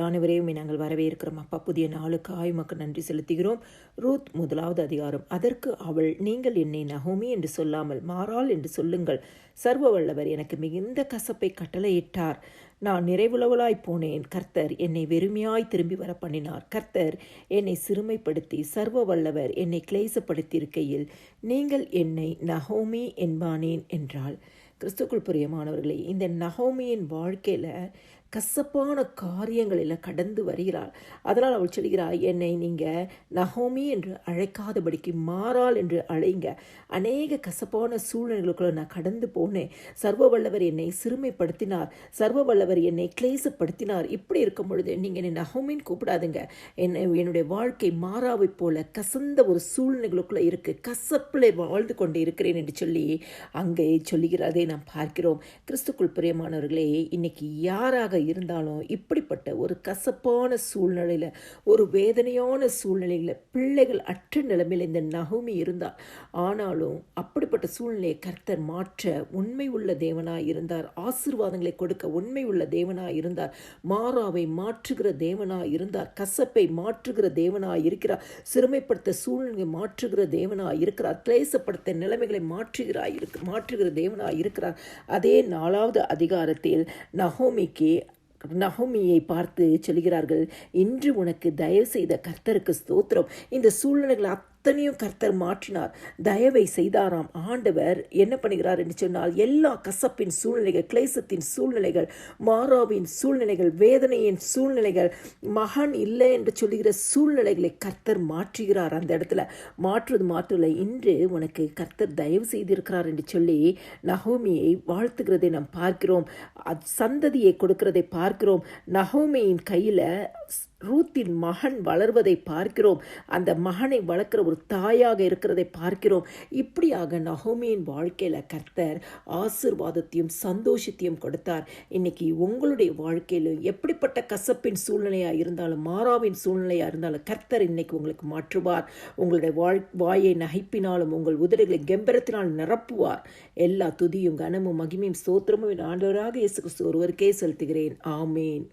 ஆவியானவரையும் நாங்கள் வரவேற்கிறோம். அப்பா புதிய நாளுக்காய் மக்கள் நன்றி செலுத்துகிறோம். ரூத் முதலாவது அதிகாரம். அதற்கு அவள் நீங்கள் என்னை நகோமி என்று சொல்லாமல் மாறாள் என்று சொல்லுங்கள். சர்வ வல்லவர் எனக்கு மிகுந்த கசப்பை கட்டளையிட்டார். நான் நிறைவுளவலாய் போனேன். கர்த்தர் என்னை வெறுமையாய் திரும்பி வர பண்ணினார் கர்த்தர் என்னை சிறுமைப்படுத்தி சர்வ வல்லவர் என்னை கிளேசப்படுத்தியிருக்கையில் நீங்கள் என்னை நகோமி என்பானேன் என்றாள். கிறிஸ்துக்குள் பிரியமானவர்களே இந்த நகோமியின் வாழ்க்கையில் கசப்பான காரியங்களில் கடந்து வருகிறாள். அதனால் அவள் சொல்கிறாள் என்னை நீங்கள் நகோமி என்று அழைக்காதபடிக்கு மாறாள் என்று அழைங்க. அநேக கசப்பான சூழ்நிலைகளுக்குள்ள நான் கடந்து போனேன். சர்வ வல்லவர் என்னை சிறுமைப்படுத்தினார். சர்வ வல்லவர் என்னை கிளேசப்படுத்தினார். இப்படி இருக்கும் பொழுது நீங்கள் என்னை நகோமின்னு கூப்பிடாதுங்க. என்னை என்னுடைய வாழ்க்கை மாறாவை போல கசந்த ஒரு சூழ்நிலைகளுக்குள்ளே இருக்குது கசப்பில் வாழ்ந்து கொண்டு இருக்கிறேன் என்று சொல்லி அங்கே சொல்லுகிறதை நாம் பார்க்கிறோம். கிறிஸ்துக்குள் பிரியமானவர்களே இன்னைக்கு யாராக இருந்தாலும் இப்படிப்பட்ட ஒரு கசப்பான சூழ்நிலையில் ஒரு வேதனையான சூழ்நிலையில் பிள்ளைகள் அற்ற நிலைமையில் இந்த நகுமி இருந்தார். ஆனாலும் அப்படிப்பட்ட சூழ்நிலையை கர்த்தர் மாற்ற உண்மை உள்ள தேவனாக இருந்தார். ஆசிர்வாதங்களை கொடுக்க உண்மை உள்ள தேவனாக இருந்தார். மாறாவை மாற்றுகிற தேவனாக இருந்தார். கசப்பை மாற்றுகிற தேவனாக இருக்கிறார். சிறுமைப்படுத்த சூழ்நிலை மாற்றுகிற தேவனாக இருக்கிறார். கிளேசப்படுத்த நிலைமைகளை மாற்றுகிறாய் இருக்கு மாற்றுகிற தேவனாக இருக்கிறார். அதே நாலாவது அதிகாரத்தில் நகோமிக்கு நகோமியை பார்த்து சொல்கிறார்கள் இன்று உனக்கு தயவு செய்த கர்த்தருக்கு ஸ்தோத்திரம். இந்த சூழ்நிலைகளை அத்தனையும் கர்த்தர் மாற்றினார். தயவை செய்தாராம். ஆண்டவர் என்ன பண்ணுகிறார் என்று சொன்னால் எல்லா கசப்பின் சூழ்நிலைகள் கிளேசத்தின் சூழ்நிலைகள் மாறாவின் சூழ்நிலைகள் வேதனையின் சூழ்நிலைகள் மகன் இல்லை என்று சொல்லுகிற சூழ்நிலைகளை கர்த்தர் மாற்றுகிறார் அந்த இடத்துல. மாற்றுவது மாற்றலை இன்று உனக்கு கர்த்தர் தயவு செய்திருக்கிறார் என்று சொல்லி நகோமியை வாழ்த்துகிறதை நாம் பார்க்கிறோம். சந்ததியை கொடுக்கிறதை பார்க்கிறோம். நகோமியின் கையில் ரூத்தின் மகன் வளர்வதை பார்க்கிறோம். அந்த மகனை வளர்க்குற ஒரு தாயாக இருக்கிறதை பார்க்கிறோம். இப்படியாக நகோமியின் வாழ்க்கையில் கர்த்தர் ஆசிர்வாதத்தையும் சந்தோஷத்தையும் கொடுத்தார். இன்னைக்கு உங்களுடைய வாழ்க்கையில் எப்படிப்பட்ட கசப்பின் சூழ்நிலையாக இருந்தாலும் மாறாவின் சூழ்நிலையாக இருந்தாலும் கர்த்தர் இன்னைக்கு உங்களுக்கு மாற்றுவார். உங்களுடைய வாழ் வாயை நகைப்பினாலும் உங்கள் உதடுகளை கெம்பரத்தினால் நிரப்புவார். எல்லா துதியும் கனமும் மகிமையும் சோத்திரமும் ஆண்டவராக இயேசு கிறிஸ்து ஒருவருக்கே செலுத்துகிறேன். ஆமேன்.